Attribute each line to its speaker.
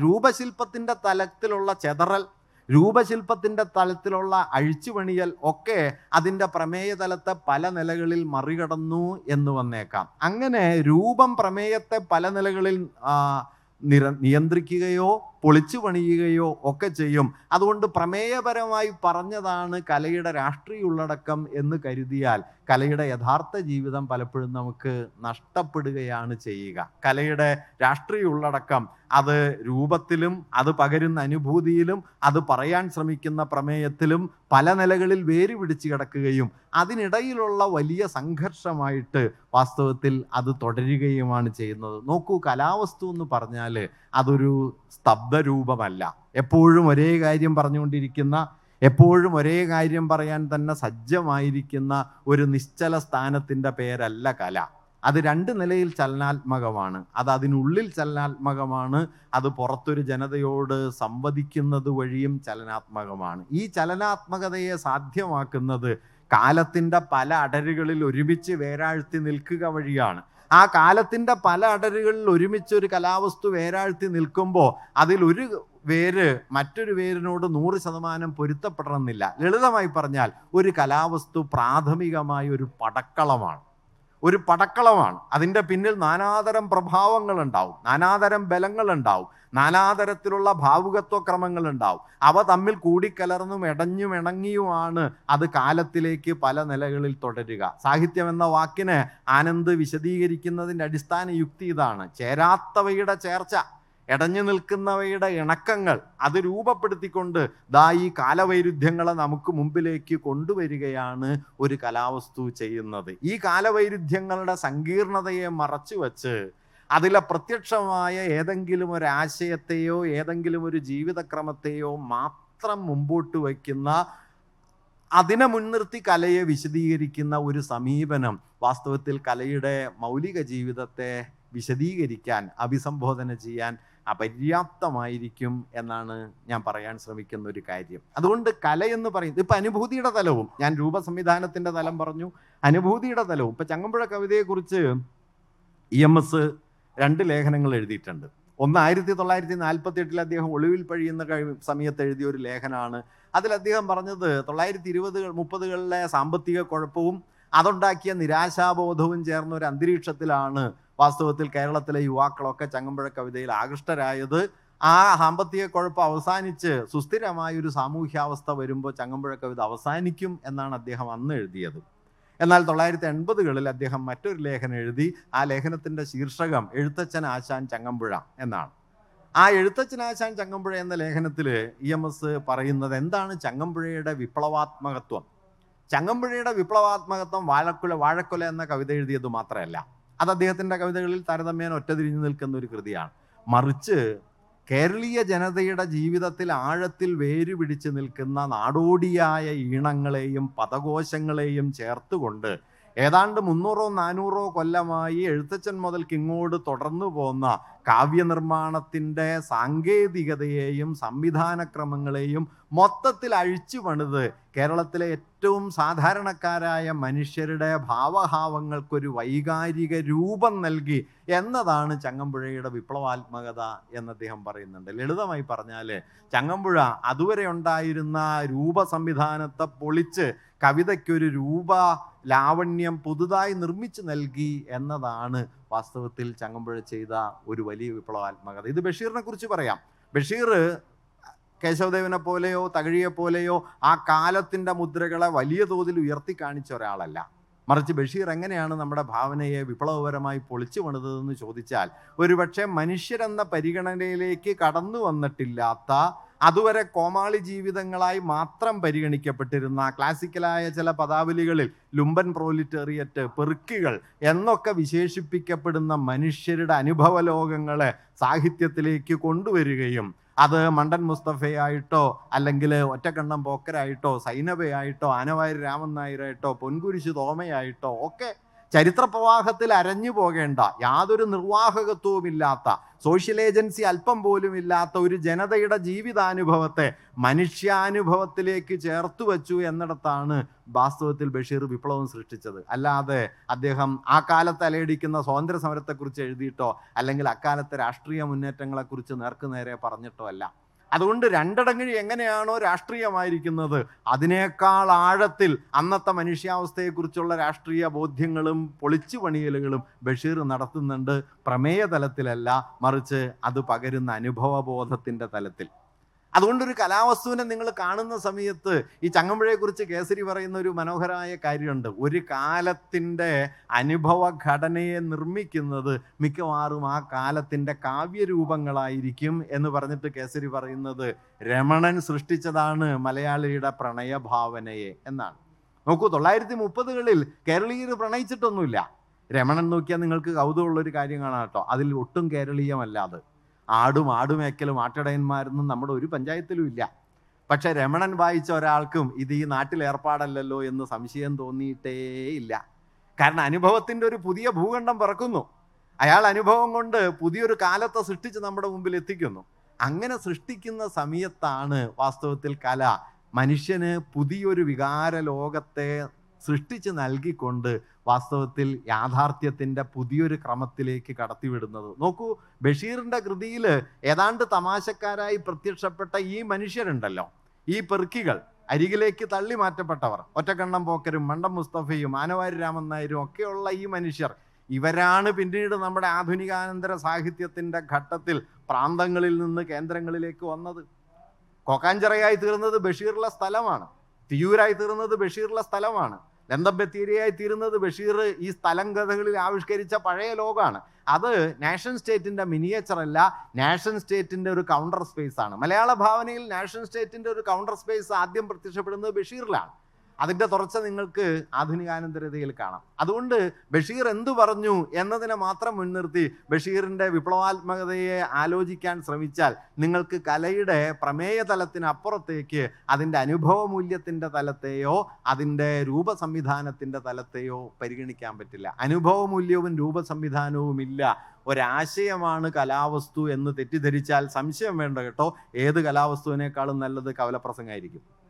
Speaker 1: രൂപശില്പത്തിന്റെ തലത്തിലുള്ള ചെതറൽ രൂപശില്പത്തിന്റെ തലത്തിലുള്ള അഴിച്ചുപണിയൽ ഒക്കെ അതിന്റെ പ്രമേയ തലത്തെ പല നിലകളിൽ മറികടന്നു എന്ന് വന്നേക്കാം. അങ്ങനെ രൂപം പ്രമേയത്തെ പല നിലകളിൽ നിയന്ത്രിക്കുകയോ പൊളിച്ചു പണിയുകയോ ഒക്കെ ചെയ്യും. അതുകൊണ്ട് പ്രമേയപരമായി പറഞ്ഞതാണ് കലയുടെ രാഷ്ട്രീയ ഉള്ളടക്കം എന്ന് കരുതിയാൽ കലയുടെ യഥാർത്ഥ ജീവിതം പലപ്പോഴും നമുക്ക് നഷ്ടപ്പെടുകയാണ് ചെയ്യുക. കലയുടെ രാഷ്ട്രീയ ഉള്ളടക്കം അത് രൂപത്തിലും അത് പകരുന്ന അനുഭൂതിയിലും അത് പറയാൻ ശ്രമിക്കുന്ന പ്രമേയത്തിലും പല നിലകളിൽ വേര് പിടിച്ച് കിടക്കുകയും അതിനിടയിലുള്ള വലിയ സംഘർഷമായിട്ട് വാസ്തവത്തിൽ അത് തുടരുകയുമാണ് ചെയ്യുന്നത്. നോക്കൂ കലാവസ്തു എന്ന് പറഞ്ഞാൽ അതൊരു സ്തബ്ധരൂപമല്ല എപ്പോഴും ഒരേ കാര്യം പറഞ്ഞുകൊണ്ടിരിക്കുന്ന എപ്പോഴും ഒരേ കാര്യം പറയാൻ തന്നെ സജ്ജമായിരിക്കുന്ന ഒരു നിശ്ചല സ്ഥാനത്തിന്റെ പേരല്ല കല. അത് രണ്ട് നിലയിൽ ചലനാത്മകമാണ്. അത് അതിനുള്ളിൽ ചലനാത്മകമാണ്. അത് പുറത്തൊരു ജനതയോട് സംവദിക്കുന്നത് വഴിയും ചലനാത്മകമാണ്. ഈ ചലനാത്മകതയെ സാധ്യമാക്കുന്നത് കാലത്തിന്റെ പല അടരുകളിൽ ഒരുമിച്ച് വേരാഴ്ത്തി നിൽക്കുക വഴിയാണ്. ആ കാലത്തിന്റെ പല അടരുകളിൽ ഒരുമിച്ച് ഒരു കലാവസ്തു വേരാഴ്ത്തി നിൽക്കുമ്പോൾ അതിൽ ഒരു വേര് മറ്റൊരു വേരിനോട് നൂറ് ശതമാനം പൊരുത്തപ്പെടണമെന്നില്ല. ലളിതമായി പറഞ്ഞാൽ ഒരു കലാവസ്തു പ്രാഥമികമായ ഒരു പടക്കളമാണ്. ഒരു പടക്കളമാണ്. അതിന്റെ പിന്നിൽ നാനാതരം പ്രഭാവങ്ങൾ പ്രഭാവങ്ങളുണ്ടാവും. നാനാതരം ബലങ്ങൾ ബലങ്ങളുണ്ടാവും. നാനാതരത്തിലുള്ള ഭാവുകത്വ ക്രമങ്ങളുണ്ടാവും അവ തമ്മിൽ കൂടിക്കലർന്നും ഇടഞ്ഞും ഇണങ്ങിയുമാണ് അത് കാലത്തിലേക്ക് പല നിലകളിൽ തുടരുക. സാഹിത്യം എന്ന വാക്കിന് ആനന്ദ് വിശദീകരിക്കുന്നതിന്റെ അടിസ്ഥാന യുക്തി ഇതാണ്. ചേരാത്തവയുടെ ചേർച്ച. ഇടഞ്ഞു നിൽക്കുന്നവയുടെ ഇണക്കങ്ങൾ അത് രൂപപ്പെടുത്തിക്കൊണ്ട് ദാ ഈ കാലവൈരുദ്ധ്യങ്ങളെ നമുക്ക് മുമ്പിലേക്ക് കൊണ്ടുവരികയാണ് ഒരു കലാവസ്തു ചെയ്യുന്നത്. ഈ കാലവൈരുദ്ധ്യങ്ങളുടെ സങ്കീർണതയെ മറച്ചു വച്ച് അതിലെ പ്രത്യക്ഷമായ ഏതെങ്കിലും ഒരു ആശയത്തെയോ ഏതെങ്കിലും ഒരു ജീവിതക്രമത്തെയോ മാത്രം മുമ്പോട്ട് വയ്ക്കുന്ന അതിനെ മുൻനിർത്തി കലയെ വിശദീകരിക്കുന്ന ഒരു സമീപനം വാസ്തവത്തിൽ കലയുടെ മൗലിക ജീവിതത്തെ വിശദീകരിക്കാൻ അഭിസംബോധന ചെയ്യാൻ അപര്യാപ്തമായിരിക്കും എന്നാണ് ഞാൻ പറയാൻ ശ്രമിക്കുന്ന ഒരു കാര്യം. അതുകൊണ്ട് കല എന്ന് പറയുന്നത് ഇപ്പം അനുഭൂതിയുടെ തലവും ഞാൻ രൂപസംവിധാനത്തിന്റെ തലം പറഞ്ഞു അനുഭൂതിയുടെ തലവും. ഇപ്പം ചങ്ങമ്പുഴ കവിതയെക്കുറിച്ച് ഇ എം എസ് രണ്ട് ലേഖനങ്ങൾ എഴുതിയിട്ടുണ്ട്. ഒന്ന് ആയിരത്തി തൊള്ളായിരത്തി നാൽപ്പത്തി എട്ടിൽ അദ്ദേഹം ഒളിവിൽ പഴിയുന്ന സമയത്ത് എഴുതിയ ഒരു ലേഖനമാണ്. അതിൽ അദ്ദേഹം പറഞ്ഞത് തൊള്ളായിരത്തി ഇരുപതുകൾ മുപ്പതുകളിലെ സാമ്പത്തിക കുഴപ്പവും അതുണ്ടാക്കിയ നിരാശാബോധവും ചേർന്ന ഒരു അന്തരീക്ഷത്തിലാണ് വാസ്തവത്തിൽ കേരളത്തിലെ യുവാക്കളൊക്കെ ചങ്ങമ്പുഴ കവിതയിൽ ആകൃഷ്ടരായത് ആ സാമ്പത്തിക കുഴപ്പം അവസാനിച്ച് സുസ്ഥിരമായ ഒരു സാമൂഹ്യാവസ്ഥ വരുമ്പോൾ ചങ്ങമ്പുഴ കവിത അവസാനിക്കും എന്നാണ് അദ്ദേഹം അന്ന് എഴുതിയത്. എന്നാൽ തൊള്ളായിരത്തി എൺപതുകളിൽ അദ്ദേഹം മറ്റൊരു ലേഖനം എഴുതി ആ ലേഖനത്തിന്റെ ശീർഷകം എഴുത്തച്ഛൻ ആശാൻ ചങ്ങമ്പുഴ എന്നാണ്. ആ എഴുത്തച്ഛൻ ആശാൻ ചങ്ങമ്പുഴ എന്ന ലേഖനത്തിൽ ഇ എം എസ് പറയുന്നത് എന്താണ് ചങ്ങമ്പുഴയുടെ വിപ്ലവാത്മകത്വം? ചങ്ങമ്പുഴയുടെ വിപ്ലവാത്മകത്വം വാഴക്കുല വാഴക്കുല എന്ന കവിത എഴുതിയത് മാത്രമല്ല. അത് അദ്ദേഹത്തിന്റെ കവിതകളിൽ താരതമ്യേന ഒറ്റതിരിഞ്ഞു നിൽക്കുന്ന ഒരു കൃതിയാണ്. മറിച്ച് കേരളീയ ജനതയുടെ ജീവിതത്തിൽ ആഴത്തിൽ വേര് പിടിച്ച് നിൽക്കുന്ന നാടോടിയായ ഈണങ്ങളെയും പദകോശങ്ങളെയും ചേർത്തുകൊണ്ട് ഏതാണ്ട് മുന്നൂറോ നാനൂറോ കൊല്ലമായി എഴുത്തച്ഛൻ ഇങ്ങോട്ട് തുടർന്നു പോന്ന കാവ്യനിർമ്മാണത്തിന്റെ സാങ്കേതികതയെയും സംവിധാനക്രമങ്ങളെയും മൊത്തത്തിൽ അഴിച്ചു പണിത് കേരളത്തിലെ ഏറ്റവും സാധാരണക്കാരായ മനുഷ്യരുടെ ഭാവഭാവങ്ങൾക്കൊരു വൈകാരിക രൂപം നൽകി എന്നതാണ് ചങ്ങമ്പുഴയുടെ വിപ്ലവാത്മകത എന്ന് അദ്ദേഹം പറയുന്നുണ്ട്. ലളിതമായി പറഞ്ഞാൽ ചങ്ങമ്പുഴ അതുവരെ ഉണ്ടായിരുന്ന രൂപ സംവിധാനത്തെ പൊളിച്ച് കവിതയ്ക്കൊരു രൂപ ലാവണ്യം പുതുതായി നിർമ്മിച്ചു നൽകി എന്നതാണ് വാസ്തവത്തിൽ ചങ്ങമ്പുഴ ചെയ്ത ഒരു വലിയ വിപ്ലവാത്മകത. ഇത് ബഷീറിനെ കുറിച്ച് പറയാം. ബഷീർ കേശവദേവനെ പോലെയോ തകഴിയെ പോലെയോ ആ കാലത്തിന്റെ മുദ്രകളെ വലിയ തോതിൽ ഉയർത്തി കാണിച്ച ഒരാളല്ല. മറിച്ച് ബഷീർ എങ്ങനെയാണ് നമ്മുടെ ഭാവനയെ വിപ്ലവപരമായി പൊളിച്ചു പണിതതെന്ന് ചോദിച്ചാൽ ഒരുപക്ഷെ മനുഷ്യരെന്ന പരിഗണനയിലേക്ക് കടന്നു വന്നിട്ടില്ലാത്ത അതുവരെ കോമാളി ജീവിതങ്ങളായി മാത്രം പരിഗണിക്കപ്പെട്ടിരുന്ന ക്ലാസിക്കലായ ചില പദാവലികളിൽ ലുംബൻ പ്രോലിറ്റേറിയറ്റ് പെറുക്കികൾ എന്നൊക്കെ വിശേഷിപ്പിക്കപ്പെടുന്ന മനുഷ്യരുടെ അനുഭവ ലോകങ്ങളെ സാഹിത്യത്തിലേക്ക് കൊണ്ടുവരികയും അത് മണ്ടൻ മുസ്തഫയായിട്ടോ അല്ലെങ്കിൽ ഒറ്റക്കണ്ണം പോക്കരായിട്ടോ സൈനബയായിട്ടോ ആനവാരി രാമൻ നായരായിട്ടോ പൊൻകുരിശ് തോമയായിട്ടോ ഒക്കെ ചരിത്ര പ്രവാഹത്തിൽ അരഞ്ഞു പോകേണ്ട യാതൊരു നിർവാഹകത്വവുമില്ലാത്ത സോഷ്യൽ ഏജൻസി അല്പം പോലും ഇല്ലാത്ത ഒരു ജനതയുടെ ജീവിതാനുഭവത്തെ മനുഷ്യാനുഭവത്തിലേക്ക് ചേർത്ത് വച്ചു എന്നിടത്താണ് വാസ്തവത്തിൽ ബഷീർ വിപ്ലവം സൃഷ്ടിച്ചത്. അല്ലാതെ അദ്ദേഹം ആ കാലത്ത് അലയടിക്കുന്ന സ്വാതന്ത്ര്യ സമരത്തെക്കുറിച്ച് എഴുതിയിട്ടോ അല്ലെങ്കിൽ അക്കാലത്തെ രാഷ്ട്രീയ മുന്നേറ്റങ്ങളെക്കുറിച്ച് നേർക്കുനേരെ പറഞ്ഞിട്ടോ അല്ല. അതുകൊണ്ട് രണ്ടടങ്ങഴി എങ്ങനെയാണോ രാഷ്ട്രീയമായിരിക്കുന്നത് അതിനേക്കാൾ ആഴത്തിൽ അന്നത്തെ മനുഷ്യാവസ്ഥയെക്കുറിച്ചുള്ള രാഷ്ട്രീയ ബോധ്യങ്ങളും പൊളിച്ചു പണിയലുകളും ബഷീർ നടത്തുന്നുണ്ട് പ്രമേയ തലത്തിലല്ല മറിച്ച് അത് പകരുന്ന അനുഭവബോധത്തിന്റെ തലത്തിൽ. അതുകൊണ്ടൊരു കലാവസ്തുവിനെ നിങ്ങൾ കാണുന്ന സമയത്ത് ഈ ചങ്ങമ്പുഴയെക്കുറിച്ച് കേസരി പറയുന്ന ഒരു മനോഹരമായ കാര്യമുണ്ട്. ഒരു കാലത്തിന്റെ അനുഭവഘടനയെ നിർമ്മിക്കുന്നത് മിക്കവാറും ആ കാലത്തിന്റെ കാവ്യരൂപങ്ങളായിരിക്കും എന്ന് പറഞ്ഞിട്ട് കേസരി പറയുന്നത് രമണൻ സൃഷ്ടിച്ചതാണ് മലയാളിയുടെ പ്രണയഭാവനയെ എന്നാണ്. നോക്കൂ തൊള്ളായിരത്തി മുപ്പതുകളിൽ കേരളീയർ പ്രണയിച്ചിട്ടൊന്നുമില്ല. രമണൻ നോക്കിയാൽ നിങ്ങൾക്ക് കൗതുകമുള്ളൊരു കാര്യം കാണാം കേട്ടോ. അതിൽ ഒട്ടും കേരളീയമല്ലാതെ ആടും ആടുമേക്കലും ആട്ടിടയന്മാരൊന്നും നമ്മുടെ ഒരു പഞ്ചായത്തിലും ഇല്ല. പക്ഷെ രമണൻ വായിച്ച ഒരാൾക്കും ഇത് ഈ നാട്ടിൽ ഏർപ്പാടല്ലല്ലോ എന്ന് സംശയം തോന്നിയിട്ടേ ഇല്ല. കാരണം അനുഭവത്തിന്റെ ഒരു പുതിയ ഭൂഖണ്ഡം പിറക്കുന്നു. അയാൾ അനുഭവം കൊണ്ട് പുതിയൊരു കാലത്തെ സൃഷ്ടിച്ച് നമ്മുടെ മുമ്പിൽ എത്തിക്കുന്നു. അങ്ങനെ സൃഷ്ടിക്കുന്ന സമയത്താണ് വാസ്തവത്തിൽ കല മനുഷ്യന് പുതിയൊരു വികാര ലോകത്തെ സൃഷ്ടിച്ച് നൽകിക്കൊണ്ട് വാസ്തവത്തിൽ യാഥാർത്ഥ്യത്തിന്റെ പുതിയൊരു ക്രമത്തിലേക്ക് കടത്തിവിടുന്നത്. നോക്കൂ ബഷീറിന്റെ കൃതിയിൽ ഏതാണ്ട് തമാശക്കാരായി പ്രത്യക്ഷപ്പെട്ട ഈ മനുഷ്യരുണ്ടല്ലോ. ഈ പെർക്കികൾ അരികിലേക്ക് തള്ളി മാറ്റപ്പെട്ടവർ ഒറ്റക്കണ്ണം പോക്കരും മണ്ടം മുസ്തഫയും ആനവാരി രാമൻ നായരും ഒക്കെയുള്ള ഈ മനുഷ്യർ. ഇവരാണ് പിന്നീട് നമ്മുടെ ആധുനികാനന്തര സാഹിത്യത്തിന്റെ ഘട്ടത്തിൽ പ്രാന്തങ്ങളിൽ നിന്ന് കേന്ദ്രങ്ങളിലേക്ക് വന്നത്. കൊക്കാഞ്ചിറയായി തീർന്നത് ബഷീറുള്ള സ്ഥലമാണ്. തിയൂരായി തീർന്നത് ബഷീറുള്ള സ്ഥലമാണ്. ലന്തബത്തേരിയായി തീരുന്നത് ബഷീർ ഈ സ്ഥലം കഥകളിൽ ആവിഷ്കരിച്ച പഴയ ലോകമാണ് അത് നാഷൻ സ്റ്റേറ്റിന്റെ മിനിയേച്ചർ അല്ല നാഷൻ സ്റ്റേറ്റിന്റെ ഒരു കൗണ്ടർ സ്പേസ് ആണ്. മലയാള ഭാവനയിൽ നാഷൻ സ്റ്റേറ്റിന്റെ ഒരു കൗണ്ടർ സ്പേസ് ആദ്യം പ്രത്യക്ഷപ്പെടുന്നത് ബഷീറിലാണ്. അതിന്റെ തുടർച്ച നിങ്ങൾക്ക് ആധുനികാനന്തരതയിൽ കാണാം. അതുകൊണ്ട് ബഷീർ എന്തു പറഞ്ഞു എന്നതിനെ മാത്രം മുൻനിർത്തി ബഷീറിന്റെ വിപ്ലവാത്മകതയെ ആലോചിക്കാൻ ശ്രമിച്ചാൽ നിങ്ങൾക്ക് കലയുടെ പ്രമേയ തലത്തിനപ്പുറത്തേക്ക് അതിന്റെ അനുഭവ മൂല്യത്തിന്റെ തലത്തെയോ അതിന്റെ രൂപ സംവിധാനത്തിന്റെ തലത്തെയോ പരിഗണിക്കാൻ പറ്റില്ല. അനുഭവ മൂല്യവും രൂപ സംവിധാനവും ഇല്ല ഒരാശയമാണ് കലാവസ്തു എന്ന് തെറ്റിദ്ധരിച്ചാൽ സംശയം വേണ്ട കേട്ടോ. ഏത് കലാവസ്തുവിനേക്കാളും നല്ലത് കവലപ്രസംഗമായിരിക്കും.